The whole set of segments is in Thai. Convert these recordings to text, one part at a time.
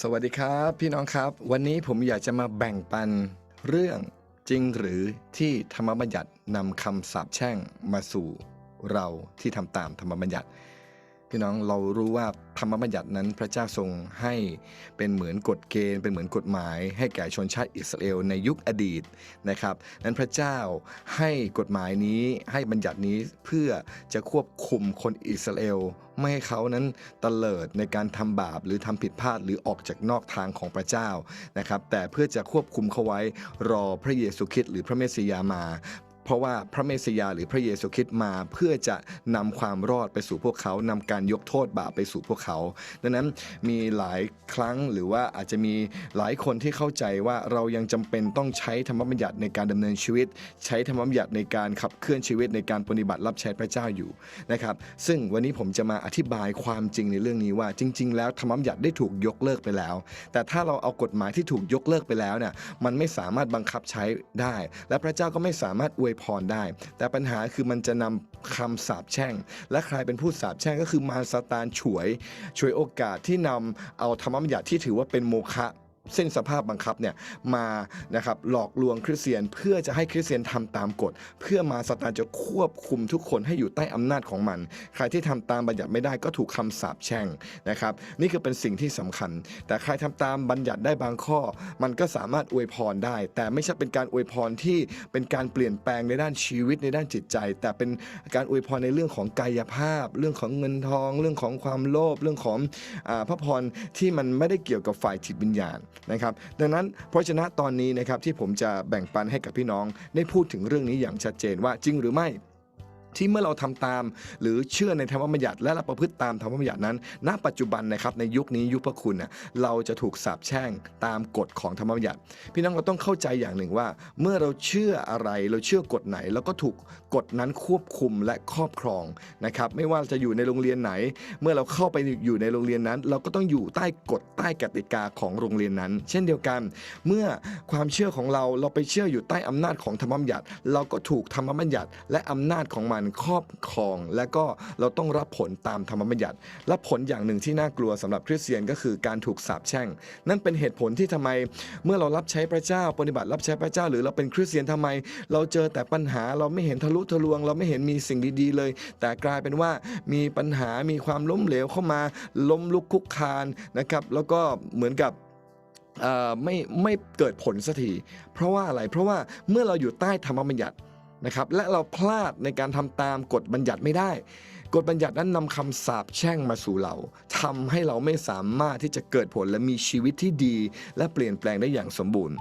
สวัสดีครับพี่น้องครับ วันนี้ผมอยากจะมาแบ่งปันเรื่องจริงหรือที่ธรรมบัญญัตินำคำสาปแช่งมาสู่เราที่ทำตามธรรมบัญญัติ พี่น้องเรารู้ว่าธรรมบัญญัตินั้นพระเจ้าทรงให้เป็นเหมือนกฎเกณฑ์ เป็นเหมือนกฎหมาย ให้แก่ชนชาติอิสราเอลในยุคอดีตนะครับนั้นพระเจ้าให้กฎหมายนี้ให้บัญญัตินี้เพื่อจะควบคุมคนอิสราเอลไม่ให้เขานั้นเตลิดในการทำบาปหรือทำผิดพลาดหรือออกจากนอกทางของพระเจ้านะครับแต่เพื่อจะควบคุมเขาไว้รอพระเยซูคริสต์หรือพระเมสสิยามา เพราะว่าพระเมสยาหรือพระเยซูคริสต์มาเพื่อจะนำความรอดไปสู่พวกเขานำการยกโทษบาปไปสู่พวกเขา ดังนั้นมีหลายครั้งหรือว่าอาจจะมีหลายคนที่เข้าใจว่าเรายังจำเป็นต้องใช้ธรรมบัญญัติในการดำเนินชีวิต ใช้ธรรมบัญญัติในการขับเคลื่อนชีวิตในการปฏิบัติรับใช้พระเจ้าอยู่นะครับซึ่งวันนี้ผมจะมาอธิบายความจริงในเรื่องนี้ว่าจริง ๆ แล้วธรรมบัญญัติได้ถูกยกเลิกไปแล้ว แต่ถ้าเราเอากฎหมายที่ถูกยกเลิกไปแล้วเนี่ยมันไม่สามารถบังคับใช้ได้ และพระเจ้าก็ไม่สามารถอวยพรได้ แต่ปัญหาคือมันจะนำคำสาปแช่ง และใครเป็นผู้สาปแช่งก็คือมารซาตานฉวย ฉวยโอกาสที่นำเอาธรรมบัญญัติที่ถือว่าเป็นโมฆะ เส้นสภาพบังคับเนี่ยมานะครับหลอกลวงคริสเตียน เพื่อจะให้คริสเตียนทำตามกฎ เพื่อมาซาตานจะควบคุมทุกคนให้อยู่ใต้อำนาจของมัน ใครที่ทำตามบัญญัติไม่ได้ก็ถูกคำสาปแช่งนะครับ นี่คือเป็นสิ่งที่สำคัญ แต่ใครทำตามบัญญัติได้บางข้อ มันก็สามารถอวยพรได้ แต่ไม่ใช่เป็นการอวยพรที่เป็นการเปลี่ยนแปลงในด้านชีวิตในด้านจิตใจ แต่เป็นการอวยพรในเรื่องของกายภาพ เรื่องของเงินทอง เรื่องของความโลภเรื่องของอพระพรที่มันไม่ได้เกี่ยวกับฝ่ายจิตวิญญาณนะครับดังนั้นเพราะฉะนั้นตอนนี้นะครับที่ผมจะแบ่งปันให้กับพี่น้องได้พูดถึงเรื่องนี้อย่างชัดเจนว่าจริงหรือไม่ ที่เมื่อเราทำตาม หรือเชื่อในธรรมบัญญัติและเราประพฤติตามธรรมบัญญัตินั้น ณ ปัจจุบันนะครับในยุคนี้ยุคพระคุณน่ะเราจะถูกสาปแช่งตามกฎของธรรมบัญญัติ พี่น้องเราต้องเข้าใจอย่างหนึ่งว่า เมื่อเราเชื่ออะไรเราเชื่อกฎไหนเราก็ถูกกฎนั้นควบคุมและครอบครองนะครับไม่ว่าจะอยู่ในโรงเรียนไหน เมื่อเราเข้าไปอยู่ในโรงเรียนนั้น เราก็ต้องอยู่ใต้กฎใต้กติกาของโรงเรียนนั้น เช่นเดียวกัน เมื่อความเชื่อของเราเราไปเชื่ออยู่ใต้อำนาจของธรรมบัญญัติ เราก็ถูกธรรมบัญญัติและอำนาจของมันครอบครอง และก็เราต้องรับผลตามธรรมบัญญัติและผลอย่างหนึ่งที่น่ากลัวสำหรับคริสเตียนก็คือการถูกสาปแช่ง นั่นเป็นเหตุผลที่ทำไมเมื่อเรารับใช้พระเจ้าปฏิบัติรับใช้พระเจ้า หรือเราเป็นคริสเตียนทำไม เราเจอแต่ปัญหาเราไม่เห็นทะลุทะลวง เราไม่เห็นมีสิ่งดีๆเลย แต่กลายเป็นว่ามีปัญหามีความล้มเหลวเข้ามาล้มลุกคุกคานนะครับแล้วก็เหมือนกับไม่ไม่เกิดผลสักทีเพราะว่าอะไรเพราะว่าเมื่อเราอยู่ใต้ธรรมบัญญัติ นะครับและเราพลาดในการทำตามกฎบัญญัติไม่ได้ กฎบัญญัตินั้นนำคำสาปแช่งมาสู่เราทำให้เราไม่สามารถที่จะเกิดผลและมีชีวิตที่ดี และเปลี่ยนแปลงได้อย่างสมบูรณ์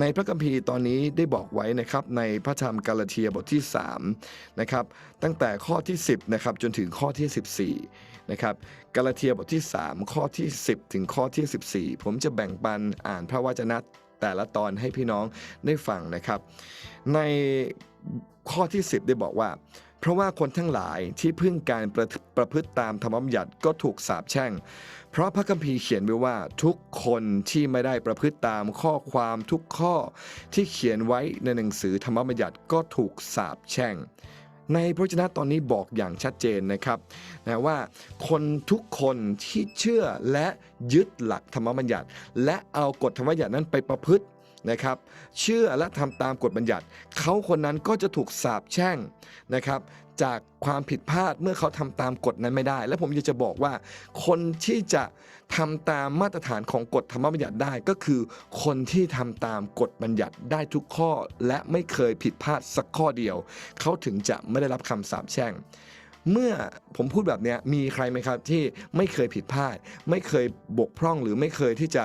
ในพระคัมภีร์ตอนนี้ได้บอกไว้นะครับในพระธรรมกาลาเทียบทที่3นะครับตั้งแต่ข้อที่ 10นะครับจนถึงข้อที่ 14นะครับกาลาเทียบทที่ 3 ข้อที่ 10 ถึงข้อที่ 14 ผมจะแบ่งปันอ่านพระวจนะแต่ละตอนให้พี่น้องได้ฟังนะครับ ใน ข้อที่ 10 ได้บอกว่า เพราะว่าคนทั้งหลายที่พึ่งการประประพฤติตามธรรมบัญญัติก็ถูกสาปแช่ง เพราะพระคัมภีร์เขียนไว้ว่าทุกคนที่ไม่ได้ประพฤติตามข้อความทุกข้อที่เขียนไว้ในหนังสือธรรมบัญญัติก็ถูกสาปแช่ง ในพระวจนะตอนนี้บอกอย่างชัดเจนนะครับนะว่าคนทุกคนที่เชื่อและยึดหลักธรรมบัญญัติ และเอากฎธรรมบัญญัตินั้นไปประพฤติ นะครับ เชื่อและทำตามกฎบัญญัติ เขาคนนั้นก็จะถูกสาปแช่งนะครับจากความผิดพลาดเมื่อเขาทำตามกฎนั้นไม่ได้ และผมอยากจะบอกว่า คนที่จะทำตามมาตรฐานของกฎธรรมบัญญัติได้ก็คือ คนที่ทำตามกฎบัญญัติได้ทุกข้อ และไม่เคยผิดพลาดสักข้อเดียว เขาถึงจะไม่ได้รับคำสาปแช่งเมื่อผมพูดแบบนี้มีใครไหมครับที่ไม่เคยผิดพลาด ไม่เคยบกพร่องหรือไม่เคยที่จะ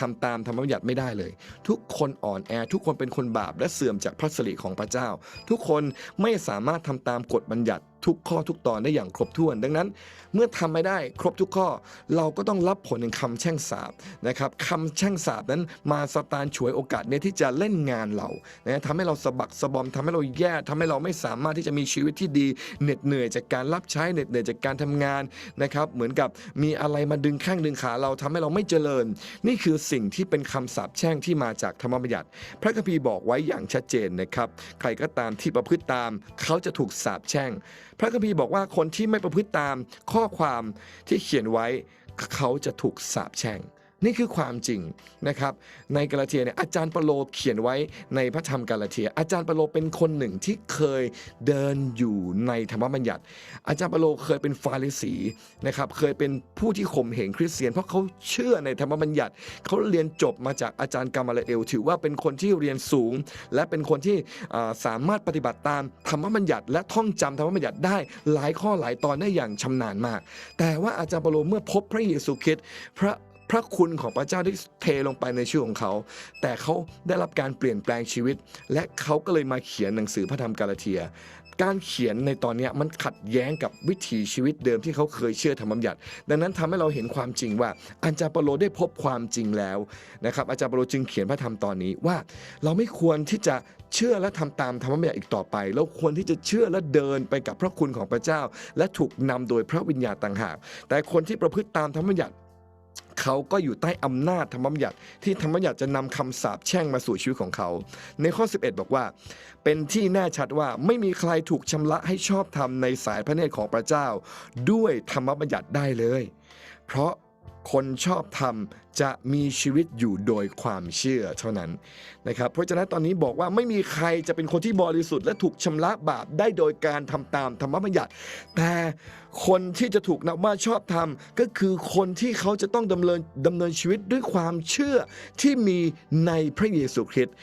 ทำทำตามธรรมบัญญัติไม่ได้เลย ทุกคนอ่อนแอทุกคนเป็นคนบาปและเสื่อมจากพระสิริของพระเจ้า ทุกคนไม่สามารถทำตามกฎบัญญัติ ทุกข้อทุกตอนได้อย่างครบถ้วน ดังนั้น เมื่อทำไม่ได้ครบทุกข้อ เราก็ต้องรับผลแห่งคำแช่งสาบนะครับคำแช่งสาบนั้นมาสตานฉวยโอกาสเนี่ยที่จะเล่นงานเรานะทำให้เราสะบักสะบอมทำให้เราแย่ทำให้เราไม่สามารถที่จะมีชีวิตที่ดีเหน็ดเหนื่อยจากการรับใช้เหน็ดเหนื่อยจากการทำงานนะครับเหมือนกับมีอะไรมาดึงแข้งดึงขาเราทำให้เราไม่เจริญ นี่คือสิ่งที่เป็นคำสาปแช่งที่มาจากธรรมบัญญัติ พระคัมภีร์บอกไว้อย่างชัดเจนนะครับ ใครก็ตามที่ประพฤติตาม เขาจะถูกสาปแช่งพระคัมภีร์บอกว่าคนที่ไม่ประพฤติตามข้อความที่เขียนไว้เขาจะถูกสาปแช่ง นี่คือความจริงนะครับ ในกาลาเทียเนี่ยอาจารย์เปโลเขียนไว้ในพระธรรมกาลาเทีย อาจารย์เปโลเป็นคนหนึ่งที่เคยเดินอยู่ในธรรมบัญญัติ อาจารย์เปโลเคยเป็นฟาริสีนะครับเคยเป็นผู้ที่ข่มเหงคริสเตียน เพราะเขาเชื่อในธรรมบัญญัติเขาเรียนจบมาจากอาจารย์กามาลเอล ถือว่าเป็นคนที่เรียนสูง และเป็นคนที่สามารถปฏิบัติตามธรรมบัญญัติ และท่องจำธรรมบัญญัติได้หลายข้อหลายตอนได้อย่างชำนาญมาก แต่ว่าอาจารย์เปโลเมื่อพบพระเยซูคริสต์พระ พระคุณของพระเจ้าได้เทลงไปในชีวิตของเขา แต่เขาได้รับการเปลี่ยนแปลงชีวิต และเขาก็เลยมาเขียนหนังสือพระธรรมกาลาเทีย การเขียนในตอนนี้มันขัดแย้งกับวิถีชีวิตเดิมที่เขาเคยเชื่อธรรมบัญญัติ ดังนั้นทำให้เราเห็นความจริงว่าอาจารย์เปโลได้พบความจริงแล้วนะครับอาจารย์เปโลจึงเขียนพระธรรมตอนนี้ว่า เราไม่ควรที่จะเชื่อและทำตามธรรมบัญญัติอีกต่อไป เราควรที่จะเชื่อและเดินไปกับพระคุณของพระเจ้า และถูกนำโดยพระวิญญาณต่างหาก แต่คนที่ประพฤติตามธรรมบัญญัติ เขาก็อยู่ใต้อำนาจธรรมบัญญัติที่ธรรมบัญญัติจะนำคำสาปแช่งมาสู่ชีวิตของเขา ในข้อ 11 บอกว่า เป็นที่แน่ชัดว่าไม่มีใครถูกชำระให้ชอบธรรมในสายพระเนตรของพระเจ้า ด้วยธรรมบัญญัติได้เลย เพราะ คนชอบธรรมจะมีชีวิตอยู่โดยความเชื่อเท่านั้นนะครับเพราะฉะนั้นตอนนี้บอกว่าไม่มีใครจะเป็นคนที่บริสุทธิ์และถูกชำระบาปได้โดยการทำตามธรรมบัญญัติ แต่คนที่จะถูกนับว่าชอบธรรมก็คือคนที่เขาจะต้องดำเนินดำเนินชีวิตด้วยความเชื่อที่มีในพระเยซูคริสต์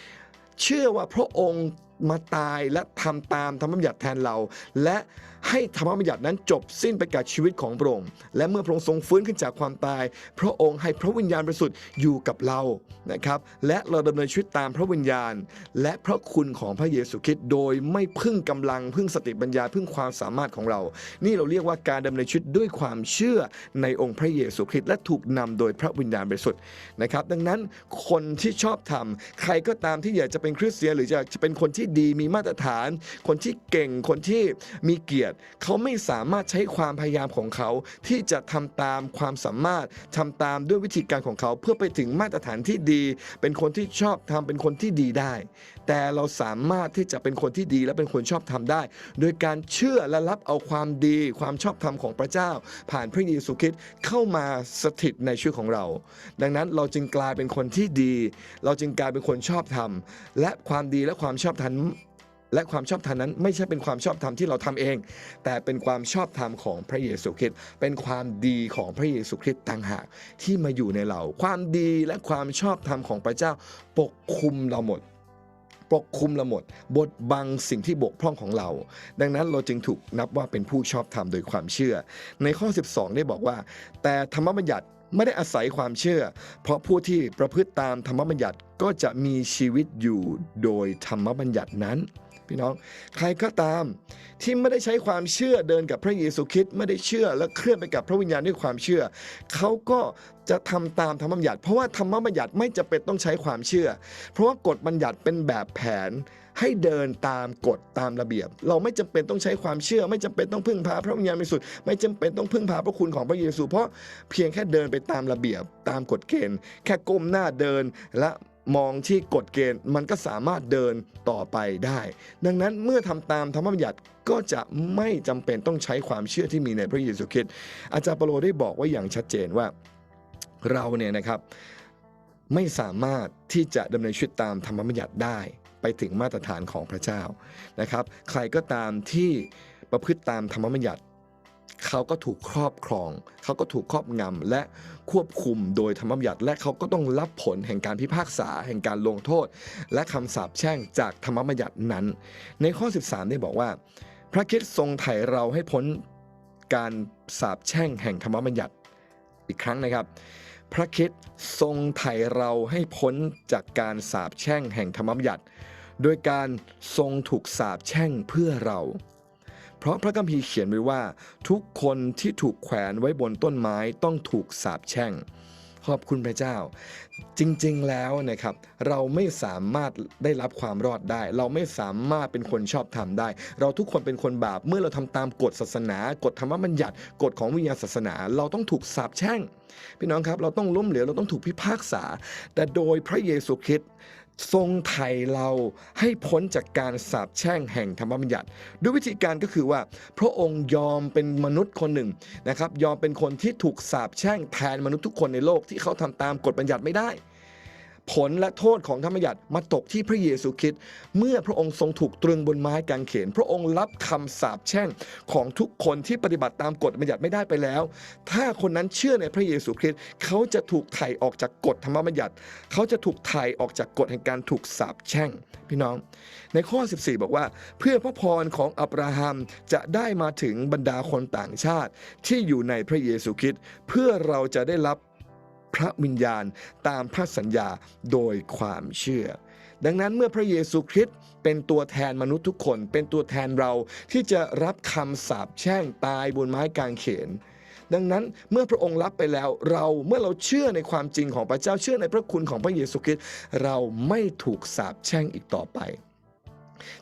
เชื่อว่าพระองค์มาตายและทำตามธรรมบัญญัติแทนเราและ ให้ธรรมบัญญัตินั้นจบสิ้นไปกับชีวิตของพระองค์ และเมื่อพระองค์ทรงฟื้นขึ้นจากความตาย พระองค์ให้พระวิญญาณบริสุทธิ์อยู่กับเรานะครับ และเราดำเนินชีวิตตามพระวิญญาณ และพระคุณของพระเยซูคริสต์โดยไม่พึ่งกำลังพึ่งสติปัญญาพึ่งความสามารถของเรา นี่เราเรียกว่าการดำเนินชีวิตด้วยความเชื่อในองค์พระเยซูคริสต์และถูกนำโดยพระวิญญาณบริสุทธิ์นะครับ ดังนั้นคนที่ชอบทำใครก็ตามที่อยากจะเป็นคริสเตียนหรือจะเป็นคนที่ดีมีมาตรฐาน คนที่เก่งคนที่มีเกียรติเขาไม่สามารถใช้ความพยายามของเขาที่จะทำตามความสามารถทำตามด้วยวิธีการของเขาเพื่อไปถึงมาตรฐานที่ดี เป็นคนที่ชอบทำเป็นคนที่ดีได้ แต่เราสามารถที่จะเป็นคนที่ดีและเป็นคนชอบทำได้ โดยการเชื่อและรับเอาความดีความชอบธรรมของพระเจ้า ผ่านพระเยซูคริสต์เข้ามาสถิตในชีวิตของเรา ดังนั้นเราจึงกลายเป็นคนที่ดี เราจึงกลายเป็นคนชอบธรรม และความดีและความชอบธรรม และความชอบธรรมนั้นไม่ใช่เป็นความชอบธรรมที่เราทำเอง แต่เป็นความชอบธรรมของพระเยซูคริสต์เป็นความดีของพระเยซูคริสต์ต่างหากที่มาอยู่ในเรา ความดีและความชอบธรรมของพระเจ้าปกคุมเราหมดปกคุมเราหมดบดบังสิ่งที่บกพร่องของเรา ดังนั้นเราจึงถูกนับว่าเป็นผู้ชอบธรรมโดยความเชื่อ ในข้อ 12 ได้บอกว่า แต่ธรรมบัญญัติ ไม่ได้อาศัยความเชื่อ เพราะผู้ที่ประพฤติตามธรรมบัญญัติก็จะมีชีวิตอยู่โดยธรรมบัญญัตินั้น พี่น้อง ใครก็ตามที่ไม่ได้ใช้ความเชื่อเดินกับพระเยซูคริสต์ไม่ได้เชื่อและเคลื่อนไปกับพระวิญญาณด้วยความเชื่อ เขาก็จะทำตามธรรมบัญญัติ เพราะว่าธรรมบัญญัติไม่จะเป็นต้องใช้ความเชื่อ เพราะว่ากฎบัญญัติเป็นแบบแผน ให้เดินตามกฎตามระเบียบ เราไม่จำเป็นต้องใช้ความเชื่อ ไม่จำเป็นต้องพึ่งพาพระวิญญาณบริสุทธิ์ไม่จำเป็นต้องพึ่งพาพระคุณของพระเยซู เพราะเพียงแค่เดินไปตามระเบียบตามกฎเกณฑ์ แค่ก้มหน้าเดินและมองที่กฎเกณฑ์มันก็สามารถเดินต่อไปได้ ดังนั้นเมื่อทำตามธรรมบัญญัติก็จะไม่จำเป็นต้องใช้ความเชื่อที่มีในพระเยซูคริสต์อาจารย์เปโลได้บอกไว้อย่างชัดเจนว่าเราเนี่ยนะครับไม่สามารถที่จะดำเนินชีวิตตามธรรมบัญญัติได้ ไปถึงมาตรฐานของพระเจ้านะครับ ใครก็ตามที่ประพฤติตามธรรมบัญญัติเขาก็ถูกครอบครอง เขาก็ถูกครอบงำและควบคุมโดยธรรมบัญญัติ และเขาก็ต้องรับผลแห่งการพิพากษา แห่งการลงโทษ และคำสาปแช่งจากธรรมบัญญัตินั้น ในข้อ 13 ได้บอกว่า พระคิดทรงไถ่เราให้พ้นการสาปแช่งแห่งธรรมบัญญัติอีกครั้งนะครับ พระคิดทรงไถ่เราให้พ้นจากการสาบแช่งแห่งธรรมบัญญัติโดยการทรงถูกสาบแช่งเพื่อเรา เพราะพระคัมภีร์เขียนไว้ว่า ทุกคนที่ถูกแขวนไว้บนต้นไม้ต้องถูกสาบแช่ง ขอบคุณพระเจ้า จริงๆแล้วนะครับเราไม่สามารถได้รับความรอดได้ เราไม่สามารถเป็นคนชอบธรรมได้ เราทุกคนเป็นคนบาปเมื่อเราทำตามกฎศาสนากฎธรรมบัญญัติกฎของวิญญาณศาสนา เราต้องถูกสาปแช่ง พี่น้องครับ เราต้องล้มเหลวเราต้องถูกพิพากษา แต่โดยพระเยซูคริสต์ ทรงไถ่เราให้พ้นจากการสาปแช่งแห่งธรรมบัญญัติ ด้วยวิธีการก็คือว่า พระองค์ยอมเป็นมนุษย์คนหนึ่งนะครับ ยอมเป็นคนที่ถูกสาปแช่งแทนมนุษย์ทุกคนในโลกที่เขาทำตามกฎบัญญัติไม่ได้ ผลและโทษของธรรมบัญญัติมาตกที่พระเยซูคริสต์เมื่อพระองค์ทรงถูกตรึงบนไม้กางเขน พระองค์รับคำสาปแช่งของทุกคนที่ปฏิบัติตามกฎบัญญัติไม่ได้ไปแล้ว ถ้าคนนั้นเชื่อในพระเยซูคริสต์เขาจะถูกไถ่ออกจากกฎธรรมบัญญัติ เขาจะถูกไถ่ออกจากกฎแห่งการถูกสาปแช่ง พี่น้อง ในข้อ 14 บอกว่า เพื่อพระพรของอับราฮัมจะได้มาถึงบรรดาคนต่างชาติ ที่อยู่ในพระเยซูคริสต์เพื่อเราจะได้รับ พระวิญญาณตามพระสัญญาโดยความเชื่อ ดังนั้นเมื่อพระเยซูคริสต์เป็นตัวแทนมนุษย์ทุกคน เป็นตัวแทนเราที่จะรับคำสาปแช่งตายบนไม้กางเขนดังนั้นเมื่อพระองค์รับไปแล้วเราเมื่อเราเชื่อในความจริงของพระเจ้าเชื่อในพระคุณของพระเยซูคริสต์เราไม่ถูกสาปแช่งอีกต่อไป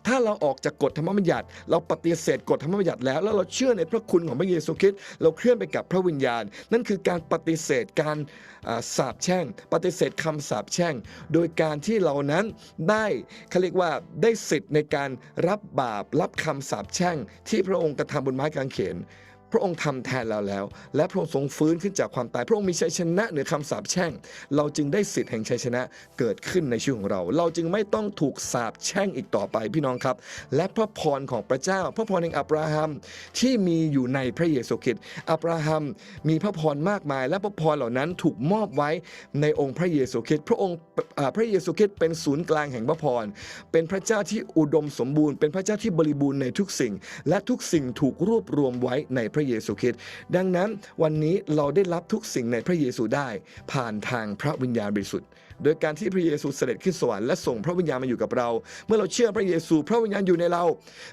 ถ้าเราออกจากกฎธรรมบัญญัติ เราปฏิเสธกฎธรรมบัญญัติแล้ว แล้วเราเชื่อในพระคุณของพระเยซูคริสต์เราเคลื่อนไปกับพระวิญญาณ นั่นคือการปฏิเสธการสาบแช่ง ปฏิเสธคำสาบแช่ง โดยการที่เรานั้นได้เขาเรียกว่าได้สิทธิ์ในการรับบาปรับคำสาบแช่ง ที่พระองค์กระทำบนไม้กางเขน พระองค์ทำแทนเราแล้ว และพระองค์ทรงฟื้นขึ้นจากความตาย พระองค์มีชัยชนะเหนือคำสาปแช่ง เราจึงได้สิทธิ์แห่งชัยชนะเกิดขึ้นในชีวิตของเรา เราจึงไม่ต้องถูกสาปแช่งอีกต่อไปพี่น้องครับ และพระพรของพระเจ้า พระพรแห่งอับราฮัมที่มีอยู่ในพระเยซูคริสต์อับราฮัมมีพระพรมากมาย และพระพรเหล่านั้นถูกมอบไว้ในองค์พระเยซูคริสต์พระองค์พระเยซูคริสต์เป็นศูนย์กลางแห่งพระพรเป็นพระเจ้าที่อุดมสมบูรณ์เป็นพระเจ้าที่บริบูรณ์ในทุกสิ่ง และทุกสิ่งถูกรวบรวมไว้ในพระระเยซูคริสต์ดังนั้นวันนี้เราได้รับทุกสิ่งในพระเยซูได้ ผ่านทางพระวิญญาณบริสุทธิ์โดยการที่พระเยซูเสด็จขึ้นสวรรค์และส่งพระวิญญาณมาอยู่กับเรา เมื่อเราเชื่อพระเยซู พระวิญญาณอยู่ในเรา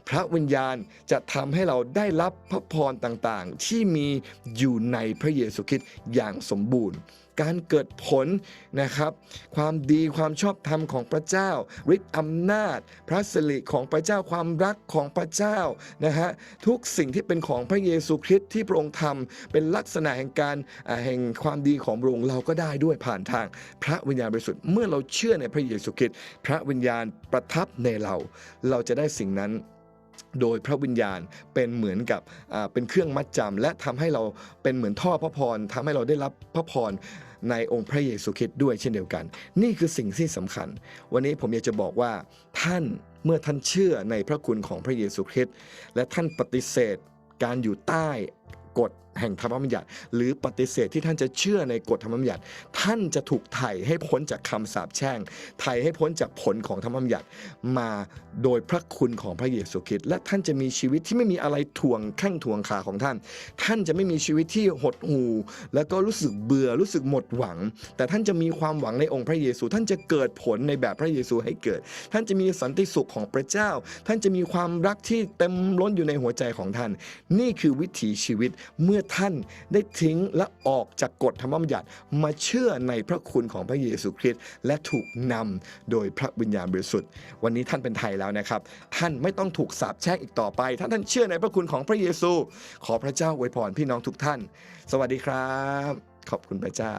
พระวิญญาณจะทำให้เราได้รับพระพรต่างๆ ที่มีอยู่ในพระเยซูคริสต์อย่างสมบูรณ์ การเกิดผลนะครับ ความดีความชอบธรรมของพระเจ้าฤทธิ์อำนาจ พระสิริของพระเจ้าความรักของพระเจ้านะฮะทุกสิ่งที่เป็นของพระเยซูคริสต์ที่พระองค์ทำเป็นลักษณะแห่งการแห่งความดีของพระองค์เราก็ได้ด้วยผ่านทางพระวิญญาณบริสุทธิ์เมื่อเราเชื่อในพระเยซูคริสต์พระวิญญาณประทับในเรา เราจะได้สิ่งนั้นโดยพระวิญญาณเป็นเหมือนกับเป็นเครื่องมัดจำและทำให้เราเป็นเหมือนท่อพระพรทำให้เราได้รับพระพร ในองค์พระเยซูคริสต์ด้วยเช่นเดียวกัน นี่คือสิ่งที่สำคัญ วันนี้ผมอยากจะบอกว่าท่านเมื่อท่านเชื่อในพระคุณของพระเยซูคริสต์และท่านปฏิเสธการอยู่ใต้ กฎแห่งธรรมบัญญัติ หรือปฏิเสธที่ท่านจะเชื่อในกฎธรรมบัญญัติ ท่านจะถูกไถ่ให้พ้นจากคำสาปแช่ง ไถ่ให้พ้นจากผลของธรรมบัญญัติ มาโดยพระคุณของพระเยซูคริสต์และท่านจะมีชีวิตที่ไม่มีอะไรถ่วงแข้งถ่วงขาของท่าน ท่านจะไม่มีชีวิตที่หดหู่แล้วก็รู้สึกเบื่อรู้สึกหมดหวัง แต่ท่านจะมีความหวังในองค์พระเยซู ท่านจะเกิดผลในแบบพระเยซูให้เกิด ท่านจะมีสันติสุขของพระเจ้า ท่านจะมีความรักที่เต็มล้นอยู่ในหัวใจของท่าน นี่คือวิถีชีวิตเมื่อท่านได้ทิ้งและออกจากกฎธรรมบัญญัติมาเชื่อในพระคุณของพระเยซูคริสต์และถูกนำโดยพระวิญญาณบริสุทธิ์ วันนี้ท่านเป็นไทยแล้วนะครับ ท่านไม่ต้องถูกสาปแช่งอีกต่อไป ถ้าท่านเชื่อในพระคุณของพระเยซู ขอพระเจ้าอวยพรพี่น้องทุกท่าน สวัสดีครับ ขอบคุณพระเจ้า